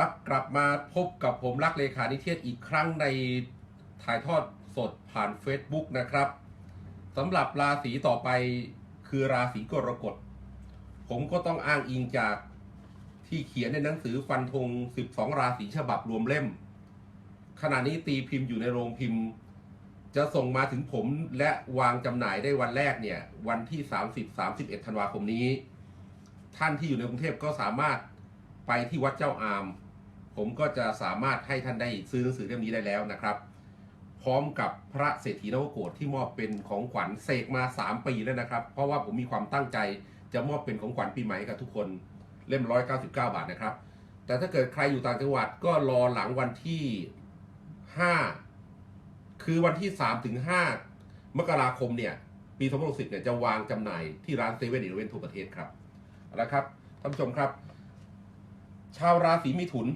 ครับกลับมาพบกับผมรักเลขานิเทศอีกครั้งในถ่ายทอดสดผ่าน Facebook นะครับสำหรับราศีต่อไปคือราศีกรกฎ ผมก็ต้องอ้างอิงจากที่เขียนในหนังสือฟันธง 12 ราศีฉบับรวมเล่ม ขณะนี้ตีพิมพ์อยู่ในโรงพิมพ์ จะส่งมาถึงผมและวางจำหน่ายได้วันแรกเนี่ย วันที่ 30-31 ธันวาคมนี้ ท่านที่อยู่ในกรุงเทพก็สามารถไปที่วัดเจ้าอาม ผมก็จะสามารถให้ท่านได้ซื้อหนังสือเล่มนี้ได้แล้วนะครับ พร้อมกับพระเศรษฐีนวโกศที่มอบเป็นของขวัญเสกมา 3 ปีแล้วนะครับ เพราะว่าผมมีความตั้งใจจะมอบเป็นของขวัญปีใหม่ให้กับทุกคนเล่ม 199 บาทนะครับ แต่ถ้าเกิดใครอยู่ต่างจังหวัดก็รอหลังวันที่ 5 คือวันที่3ถึง5มกราคมเนี่ยปี2060เนี่ยจะวางจำหน่ายที่ร้านเซเว่นอีเลเวนทั่วประเทศครับเอาละครับท่านผู้ชมครับ ชาวราศีมิถุน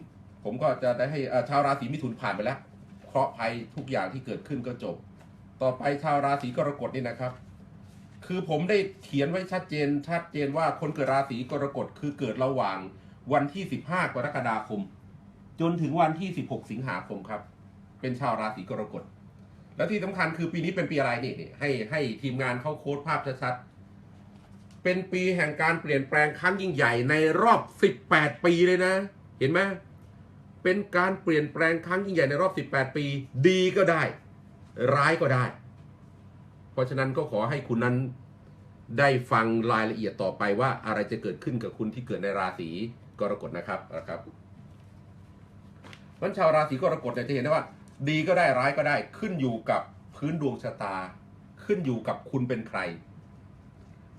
ผมก็จะได้ให้ชาวราศีมิถุนผ่านไปแล้วเคราะห์ภัยทุกอย่างที่เกิดขึ้นก็จบ ต่อไปชาวราศีกรกฎนี่นะครับ คือผมได้เขียนไว้ชัดเจนชัดเจนว่าคนเกิดราศีกรกฎคือเกิดระหว่างวันที่ 15 กรกฎาคม จนถึงวันที่ 16 สิงหาคมครับ เป็นชาวราศีกรกฎและที่สำคัญคือปีนี้เป็นปีอะไรนี่นี่ให้ให้ทีมงานเข้าโค้ดภาพชัดๆเป็นปีแห่งการเปลี่ยนแปลงครั้งยิ่งใหญ่ในรอบ 18 ปีเลยนะ เห็นไหม เป็นการเปลี่ยนแปลงครั้งยิ่งใหญ่ในรอบ 18 ปี ดีก็ได้ ร้ายก็ได้ เพราะฉะนั้นก็ขอให้คุณนั้นได้ฟังรายละเอียดต่อไปว่าอะไรจะเกิดขึ้นกับคุณที่เกิดในราศีกรกฎนะครับนะครับวันชาวราศีกรกฎเนี่ยจะเห็นได้ว่า ดีก็ได้ร้ายก็ได้ ขึ้นอยู่กับพื้นดวงชะตา ขึ้นอยู่กับคุณเป็นใคร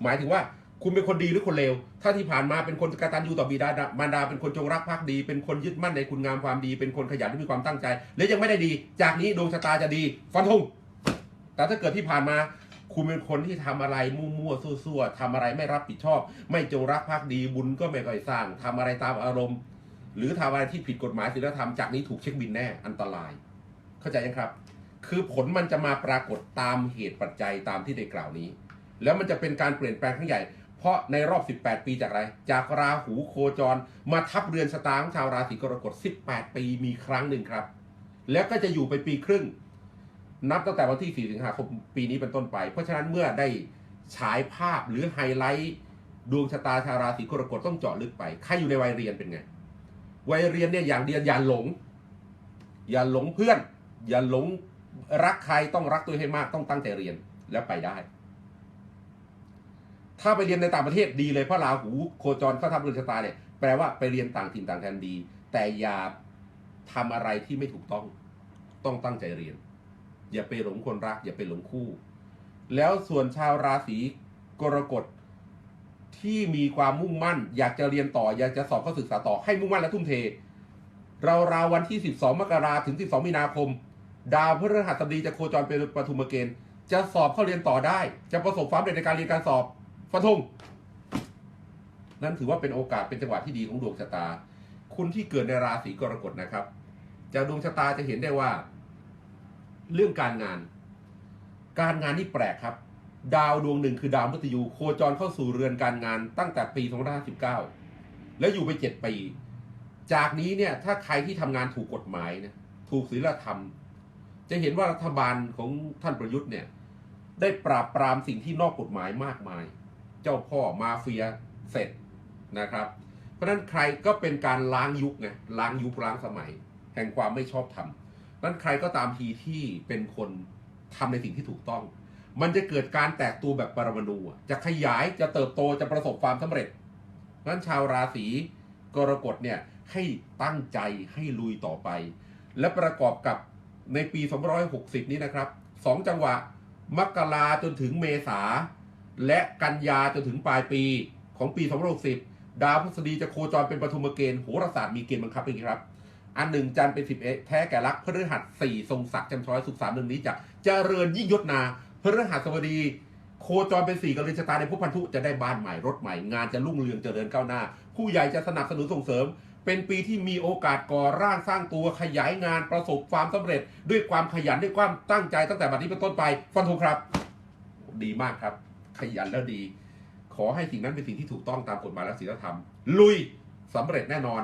หมายถึงว่า คุณเป็นคนดีหรือคนเลว ถ้าที่ผ่านมาเป็นคนกตัญญูต่อบิดามารดา เป็นคนจงรักภักดี เป็นคนยึดมั่นในคุณงามความดี เป็นคนขยันที่มีความตั้งใจ และยังไม่ได้ดี จากนี้ดวงชะตาจะดีฟันธงแต่ถ้าเกิดที่ผ่านมา คุณเป็นคนที่ทำอะไรมั่วๆซั่วๆทำอะไรไม่รับผิดชอบ ไม่จงรักภักดี บุญก็ไม่ค่อยสร้างทำอะไรตามอารมณ์ หรือทำอะไรที่ผิดกฎหมายศีลธรรมจากนี้ถูกเช็คบินแน่อันตราย เข้าใจยังครับ คือผลมันจะมาปรากฏตามเหตุปัจจัยตามที่ได้กล่าวนี้ แล้วมันจะเป็นการเปลี่ยนแปลงครั้งใหญ่ เพราะในรอบ 18 ปีจากอะไร จากราหูโคจร มาทับเรือนชะตาของชาวราศีกรกฎ 18 ปีมีครั้งหนึ่งครับ แล้วก็จะอยู่ไปปีครึ่ง นับตั้งแต่วันที่ 4 สิงหาคมปีนี้เป็นต้นไป เพราะฉะนั้นเมื่อได้ฉายภาพหรือไฮไลท์ดวงชะตาชาวราศีกรกฎต้องเจาะลึกไป ใครอยู่ในวัยเรียนเป็นไง วัยเรียนเนี่ยอย่างเดียวอย่าหลง อย่าหลงเพื่อน อย่าหลงรักใครต้องรักตัวให้มากต้องตั้งใจเรียนแล้วไปได้ ถ้าไปเรียนในต่างประเทศดีเลยเพราะราหูโคจรเข้าทับเรือนชะตาเนี่ยแปลว่าไปเรียนต่างถิ่นต่างแดนดี แต่อย่าทำอะไรที่ไม่ถูกต้อง ต้องตั้งใจเรียน อย่าไปหลงคนรัก อย่าไปหลงคู่ แล้วส่วนชาวราศีกรกฎที่มีความมุ่งมั่น อยากจะเรียนต่อ อยากจะสอบเข้าศึกษาต่อให้มุ่งมั่นและทุ่มเท เราราววันที่ 12 มกราถึง 12 มีนาคม ดาวพฤหัสบดีจะโคจรเป็นปฐุมเกณฑ์จะสอบเข้าเรียนต่อได้ จะประสบความสำเร็จในการเรียนการสอบ ฟันธงนั่นถือว่าเป็นโอกาสเป็นจังหวะที่ดีของดวงชะตา คุณที่เกิดในราศีกรกฎนะครับ จากดวงชะตาจะเห็นได้ว่า เรื่องการงาน การงานนี่แปลกครับ ดาวดวงหนึ่งคือดาวมฤตยูโคจรเข้าสู่เรือนการงานตั้งแต่ปี2559แล้วอยู่ไป 7 ปี จากนี้เนี่ยถ้าใครที่ทำงานถูกกฎหมายนะถูกศีลธรรม จะเห็นว่ารัฐบาลของท่านประยุทธ์เนี่ยได้ปราบปรามสิ่งที่นอกกฎหมายมากมาย เจ้าพ่อมาเฟียเสร็จนะครับ เพราะฉะนั้นใครก็เป็นการล้างยุคไงล้างยุคล้างสมัย แห่งความไม่ชอบธรรมนั้นใครก็ตามทีที่เป็นคนทำในสิ่งที่ถูกต้อง มันจะเกิดการแตกตัวแบบปรมาณูจะขยายจะเติบโตจะประสบความสำเร็จนั้นชาวราศีกรกฎเนี่ยให้ตั้งใจให้ลุยต่อไป และประกอบกับในปี 260 นี้นะครับสองจังหวะ มกราจนถึงเมษา และกันยาจนถึงปลายปีของปี260ดาวพฤษฎีจะโคจรเป็นปฐุมเกณฑ์โหราศาสตร์มีเกณฑ์บังคับอย่างนี้ครับ อันหนึ่งจันทร์เป็นสิบเอ็ดแท้แก่รักพฤหัสสี่ทรงศักดิ์จำช้อยสุขสามหนึ่งนี้จะเจริญยิ่งยศนาพฤหัสบดีโคจรเป็นสี่กับเรือนชะตาในภพพันธุจะได้บ้านใหม่รถใหม่งานจะรุ่งเรืองเจริญก้าวหน้า ผู้ใหญ่จะสนับสนุนส่งเสริม เป็นปีที่มีโอกาสก่อร่างสร้างตัวขยายงานประสบความสำเร็จ ด้วยความขยันด้วยความตั้งใจตั้งแต่บัดนี้เป็นต้นไปฟันธงครับ ดีมากครับ ขยันแล้วดี ขอให้สิ่งนั้นเป็นสิ่งที่ถูกต้องตามกฎหมายและศีลธรรม ลุยสำเร็จแน่นอน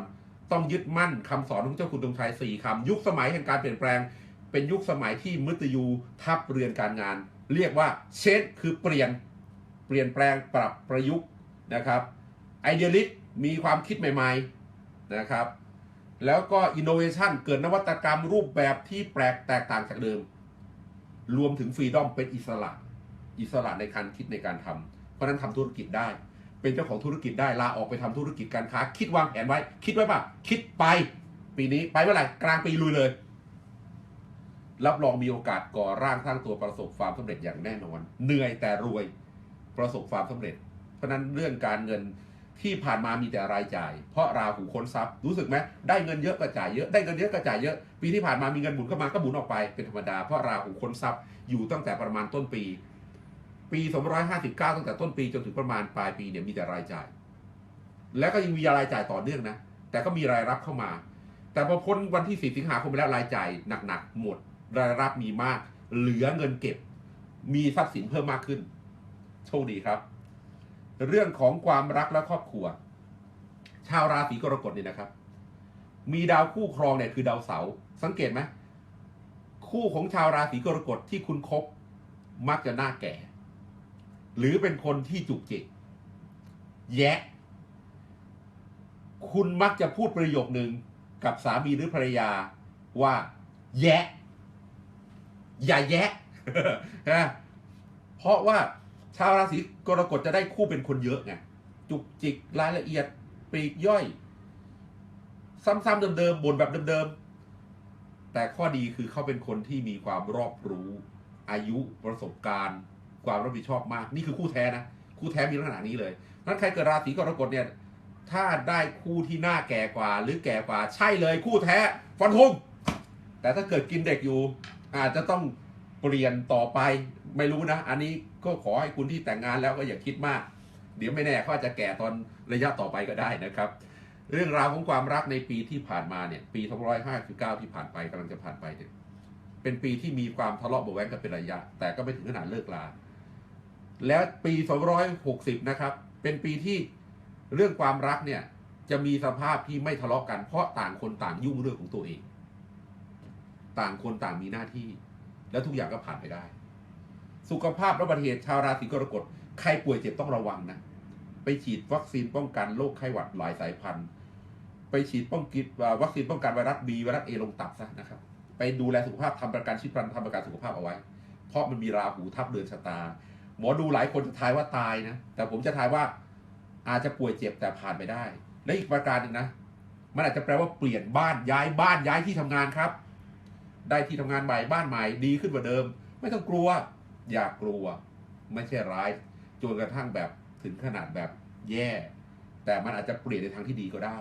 ต้องยึดมั่นคำสอนของเจ้าคุณตรงชัยสี่คำยุคสมัยแห่งการเปลี่ยนแปลง เป็นยุคสมัยที่มฤตยูทับเรือนการงาน เรียกว่าเชนคือเปลี่ยนเปลี่ยนแปลงปรับประยุกต์นะครับไอเดียลิสมีความคิดใหม่ๆนะครับ แล้วก็อินโนเวชันเกิดนวัตกรรมรูปแบบที่แปลกแตกต่างจากเดิม รวมถึงฟรีดอมเป็นอิสระ อิสระในการคิดในการทำเพราะฉะนั้นทำธุรกิจได้ เป็นเจ้าของธุรกิจได้ลาออกไปทำธุรกิจการค้า คิดวางแผนไว้ คิดไว้ป่ะคิดไป ปีนี้ไปเมื่อไหร่กลางปีลุยเลย รับรองมีโอกาสก่อร่างสร้างตัวประสบความสำเร็จอย่างแน่นอน เหนื่อยแต่รวยประสบความสำเร็จ เพราะนั้นเรื่องการเงินที่ผ่านมามีแต่รายจ่าย เพราะราหูค้นทรัพย์รู้สึกไหมได้เงินเยอะก็จ่ายเยอะได้เงินเยอะก็จ่ายเยอะปีที่ผ่านมามีเงินหมุนเข้ามาก็หมุนออกไปเป็นธรรมดาเพราะราหูค้นทรัพย์อยู่ตั้งแต่ประมาณต้นปี ปี259 ตั้งแต่ต้นปีจนถึงประมาณปลายปีเนี่ยมีแต่รายจ่าย แล้วก็ยังมีรายจ่ายต่อเนื่องนะ แต่ก็มีรายรับเข้ามา แต่พอพ้นวันที่ 4 สิงหาคมไปแล้วรายจ่ายหนักๆหมด รายรับมีมาก เหลือเงินเก็บ มีทรัพย์สินเพิ่มมากขึ้น โชคดีครับ เรื่องของความรักและครอบครัว ชาวราศีกรกฎเนี่ยนะครับ มีดาวคู่ครองเนี่ยคือดาวเสาร์สังเกตไหมคู่ของชาวราศีกรกฎที่คุณคบมักจะหน้าแก่ หรือเป็นคนที่จุกจิกแยะ คุณมักจะพูดประโยคหนึ่งกับสามีหรือภรรยาว่า แยะ อย่าแยะนะเพราะว่าชาวราศีกรกฎจะได้คู่เป็นคนเยอะไงจุกจิกรายละเอียดปลีกย่อย ซ้ำๆเดิมๆบ่นแบบเดิมๆแต่ข้อดีคือเขาเป็นคนที่มีความรอบรู้ อายุประสบการณ์ ความรับผิดชอบมาก นี่คือคู่แท้นะ คู่แท้มีลักษณะนี้เลยนั้นใครเกิดราศีกรกฎเนี่ยถ้าได้คู่ที่หน้าแก่กว่า หรือแก่กว่าใช่เลยคู่แท้ฟันธงแต่ถ้าเกิดกินเด็กอยู่ อาจจะต้องเปลี่ยนต่อไปไม่รู้นะ อันนี้ก็ขอให้คุณที่แต่งงานแล้วก็อย่าคิดมาก เดี๋ยวไม่แน่เขาอาจจะแก่ตอนระยะต่อไปก็ได้นะครับ เรื่องราวของความรักในปีที่ผ่านมาเนี่ยปี2559ที่ผ่านไปกำลังจะผ่านไปเนี่ยเป็นปีที่มีความทะเลาะเบาะแวงกันเป็นระยะ แต่ก็ไม่ถึงขนาดเลิกลา แล้วปี 260 นะครับ เป็นปีที่เรื่องความรักเนี่ยจะมีสภาพที่ไม่ทะเลาะกัน เพราะต่างคนต่างยุ่งเรื่องของตัวเอง ต่างคนต่างมีหน้าที่ แล้วทุกอย่างก็ผ่านไปได้ สุขภาพและบัติเหตุชาวราศีกรกฎใครป่วยเจ็บต้องระวังนะ ไปฉีดวัคซีนป้องกันโรคไข้หวัดหลายสายพันธุ์ ไปฉีดป้องกันวัคซีนป้องกันไวรัสบีไวรัสเอลงตับซะนะครับ ไปดูแลสุขภาพทำประกันชีวิตทำประกันสุขภาพเอาไว้ เพราะมันมีราหูทับเดือนชะตา หมอดูหลายคนจะทายว่าตายนะ แต่ผมจะทายว่าอาจจะป่วยเจ็บแต่ผ่านไปได้ และอีกประการหนึ่งนะ มันอาจจะแปลว่าเปลี่ยนบ้านย้ายบ้านย้ายที่ทำงานครับ ได้ที่ทำงานใหม่บ้านใหม่ดีขึ้นกว่าเดิม ไม่ต้องกลัว อย่ากลัว ไม่ใช่ร้ายจนกระทั่งแบบถึงขนาดแบบแย่ แต่มันอาจจะเปลี่ยนในทางที่ดีก็ได้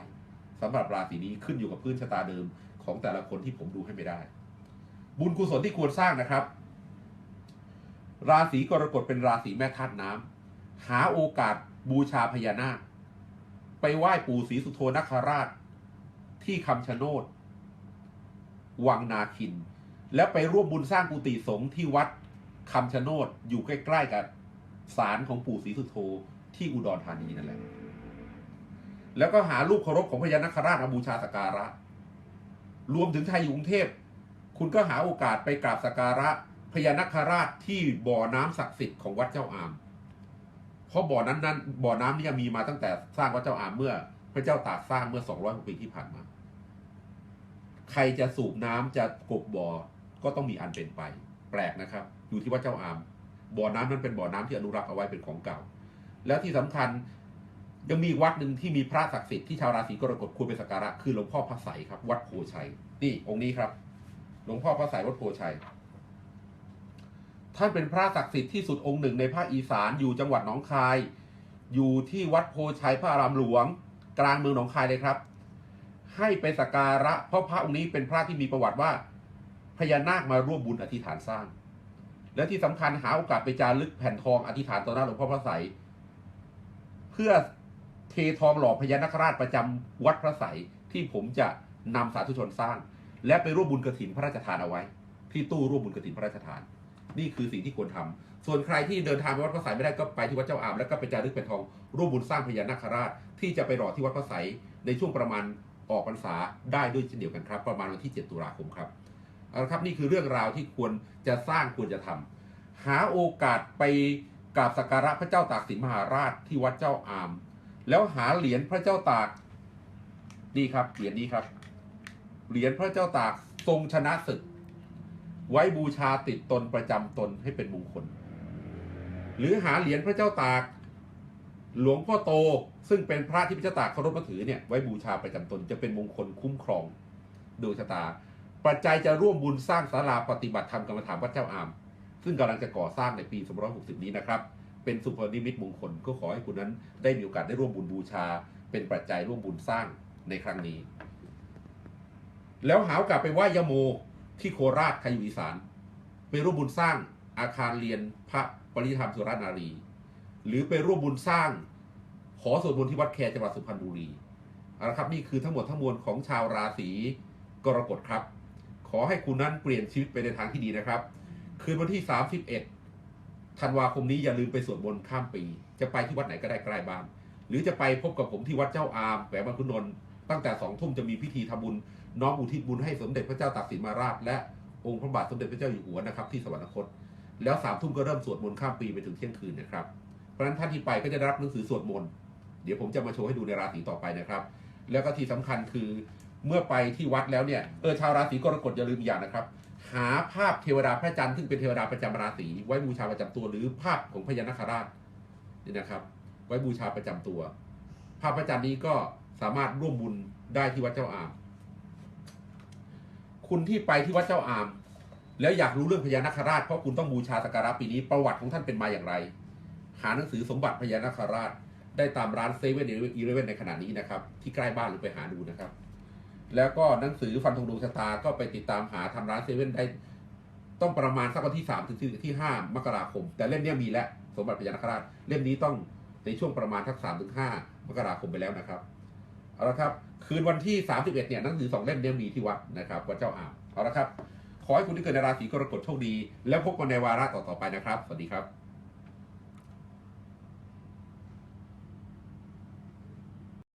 สำหรับราศีนี้ขึ้นอยู่กับพื้นชะตาเดิมของแต่ละคนที่ผมดูให้ไม่ได้ บุญกุศลที่ควรสร้างนะครับ ราศีกรกฎเป็นราศีแม่ธาตุน้ำหาโอกาสบูชาพญานาค ไปไหว้ปู่ศรีสุโธนคราช ที่คำชะโนด วังนาคิน แล้วไปร่วมบุญสร้างกุฏิสงฆ์ที่วัดคำชะโนดอยู่ใกล้ๆกับศาลของปู่ศรีสุโธที่อุดรธานีนั่นแหละ แล้วก็หารูปเคารพของพญานาคราชมาบูชาสักการะ รวมถึงไทยอยู่กรุงเทพ คุณก็หาโอกาสไปกราบสักการะ พญานาคราชที่บ่อน้ำศักดิ์สิทธิ์ของวัดเจ้าอาม เพราะบ่อนั้นนั้นบ่อน้ำเนี่มีมาตั้งแต่สร้างวัดเจ้าอามเมื่อ พระเจ้าตากสร้างเมื่อ200กว่าปีที่ผ่านมา ใครจะสูบน้ำจะกบบ่อก็ต้องมีอันเป็นไป แปลกนะครับ อยู่ที่วัดเจ้าอาม บ่อน้ำนั้นเป็นบ่อน้ำที่อนุรักษ์เอาไว้เป็นของเก่า แล้วที่สำคัญยังมีวัดหนึ่งที่มีพระศักดิ์สิทธิ์ที่ชาวราศีกรกฎควรไปสักการะคือหลวงพ่อพระไสยครับ วัดโพชัย นี่องค์นี้ครับ หลวงพ่อพระไสยวัดโพชัย ท่านเป็นพระศักดิ์สิทธิ์ที่สุดองค์หนึ่งในภาคอีสานอยู่จังหวัดหนองคาย อยู่ที่วัดโพชัยพระอารามหลวง กลางเมืองหนองคายเลยครับ ให้ไปสักการะเพราะพระองค์นี้เป็นพระที่มีประวัติว่าพญานาคมาร่วมบุญอธิษฐานสร้าง และที่สำคัญหาโอกาสไปจารึกแผ่นทองอธิษฐานต่อหน้าหลวงพ่อพระไสยเพื่อเททองหล่อพญานาคราชประจำวัดพระไสยที่ผมจะนำสาธุชนสร้าง และไปร่วมบุญกระถินพระราชทานเอาไว้ ที่ตู้ร่วมบุญกระถินพระราชทาน นี่คือสิ่งที่ควรทำส่วนใครที่เดินทางไปวัดพระไสยไม่ได้ก็ไปที่วัดเจ้าอามแล้วก็ไปจารึกเป็นทองร่วมบุญสร้างพญานาคราช ที่จะไปหล่อที่วัดพระไสยในช่วงประมาณออกพรรษาได้ด้วยเช่นเดียวกันครับ ประมาณวันที่ 7 ตุลาคมครับเอาละครับนี่คือเรื่องราวที่ควรจะสร้างควรจะทำหาโอกาสไปกราบสักการะพระเจ้าตากสินมหาราชที่วัดเจ้าอาม แล้วหาเหรียญพระเจ้าตากนี่ครับเหรียญนี้ครับเหรียญพระเจ้าตากทรงชนะศึก ไว้บูชาติดตนประจำตนให้เป็นมงคล หรือหาเหรียญพระเจ้าตาก หลวงพ่อโตซึ่งเป็นพระที่พระเจ้าตากเคารพนับถือเนี่ยไว้บูชาประจำตนจะเป็นมงคลคุ้มครองดวงชะตา ปัจจัยจะร่วมบุญสร้างศาลาปฏิบัติธรรมกรรมฐานวัดเจ้าอาม ซึ่งกำลังจะก่อสร้างในปี2560 นี้นะครับ เป็นสุภนิมิตมงคลก็ขอให้คุณนั้นได้มีโอกาสได้ร่วมบุญบูชา เป็นปัจจัยร่วมบุญสร้างในครั้งนี้ แล้วหาวกลับไปไหว้ยโม ที่โคราชใครอยู่อีสานไปร่วมบุญสร้างอาคารเรียนพระปริธรรมสุรนารี หรือไปร่วมบุญสร้างหอสวดมนต์ที่วัดแคจังหวัดสุพรรณบุรีเอาละครับนี่คือทั้งหมดทั้งมวลของชาวราศีกรกฎครับ ขอให้คุณนั้นเปลี่ยนชีวิตไปในทางที่ดีนะครับ คืนวันที่ 31 ธันวาคมนี้อย่าลืมไปสวดมนต์ข้ามปี จะไปที่วัดไหนก็ได้ใกล้บ้าน หรือจะไปพบกับผมที่วัดเจ้าอามแหวนบางขุนนนท์ ตั้งแต่สองทุ่มจะมีพิธีทำบุญน้อมอุทิศบุญให้สมเด็จพระเจ้าตากสินมหาราช และองค์พระบาทสมเด็จพระเจ้าอยู่หัวนะครับที่สวรรคต แล้วสามทุ่มก็เริ่มสวดมนต์ข้ามปีไปถึงเที่ยงคืนนะครับเพราะฉะนั้นท่านที่ไปก็จะได้รับหนังสือสวดมนต์เดี๋ยวผมจะมาโชว์ให้ดูในราศีต่อไปนะครับ แล้วก็ที่สำคัญคือเมื่อไปที่วัดแล้วเนี่ยเออชาวราศีกรกฎอย่าลืมอย่างนะครับ หาภาพเทวดาพระจันทร์ซึ่งเป็นเทวดาประจำราศีไว้บูชาประจำตัวหรือภาพของพญานาคราชนี่นะครับ ไว้บูชาประจำตัว ภาพพระจันทร์นี้ก็ สามารถร่วมบุญได้ที่วัดเจ้าอาม คุณที่ไปที่วัดเจ้าอาม แล้วอยากรู้เรื่องพญานาคราชเพราะคุณต้องบูชาสักการะปีนี้ประวัติของท่านเป็นมาอย่างไร หาหนังสือสมบัติพญานาคราช ได้ตามร้านเซเว่นอีเลเว่นในขณะนี้นะครับ ที่ใกล้บ้านหรือไปหาดูนะครับ แล้วก็หนังสือฟันธงดวงชะตาก็ไปติดตามหาทำร้านเซเว่นได้ต้องประมาณสักวันที่3ถึงที่5มกราคม แต่เล่มนี้มีแล้วสมบัติพญานาคราช เล่มนี้ต้องในช่วงประมาณทัก3ถึง5มกราคมไปแล้วนะครับ เอาละครับ คืนวันที่ 31 เนี่ยหนังสือสองเล่มเนี้ยมีที่วัดนะครับวัดเจ้าอามเอาละครับ ขอให้คุณที่เกิดในราศีกรกฎโชคดี แล้วพบกันในวาระต่อๆไปนะครับ สวัสดีครับ